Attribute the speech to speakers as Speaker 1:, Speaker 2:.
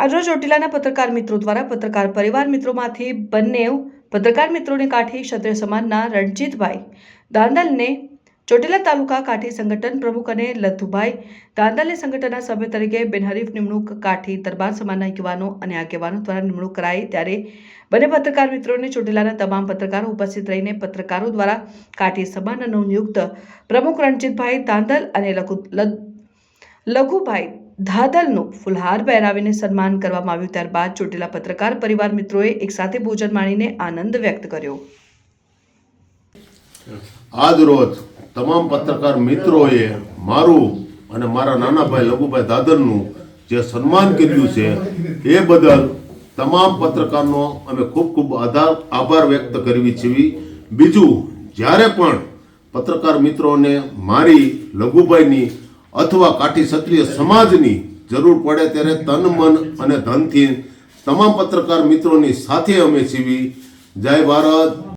Speaker 1: આજરોજ ચોટીલાના પત્રકાર મિત્રો દ્વારા પત્રકાર પરિવાર મિત્રોમાંથી બંને પત્રકાર મિત્રોને કાઠી ક્ષત્રિય સમાજના રણજીતભાઈ દાંદલને ચોટીલા તાલુકા કાઠી સંગઠન પ્રમુખ અને લથુભાઈ દાંદલને સંગઠનના સભ્ય તરીકે બિનહરીફ નિમણૂક કાઠી દરબાર સમાજના યુવાનો અને આગેવાનો દ્વારા નિમણૂક કરાઈ. ત્યારે બંને પત્રકાર મિત્રોને ચોટીલાના તમામ પત્રકારો ઉપસ્થિત રહીને પત્રકારો દ્વારા કાઠી સમાજના નવનિયુક્ત પ્રમુખ રણજીતભાઈ દાંદલ અને લઘુ લ- લઘુભાઈ ધાદલનું ફુલહાર પહેરાવીને સન્માન કરવામાં આવ્યું ત્યારબાદ ચોટેલા પત્રકાર પરિવાર મિત્રોએ એકસાથે ભોજન માણીને આનંદ વ્યક્ત કર્યો.
Speaker 2: આજ રોજ તમામ પત્રકાર મિત્રોએ મારું અને મારા નાના ભાઈ લઘુભાઈ દાદરનું જે સન્માન કર્યું છે, એ બદલ તમામ પત્રકારનો અમે ખૂબ ખૂબ આધાર, આભાર વ્યક્ત કરવી છીએ બીજું, જ્યારે પણ પત્રકાર મિત્રોને મારી લઘુભાઈની અથવા કાઠી ક્ષત્રિય સમાજની જરૂર પડે ત્યારે તન, મન અને ધનથી તમામ પત્રકાર મિત્રોની સાથે અમે સીવી જય ભારત.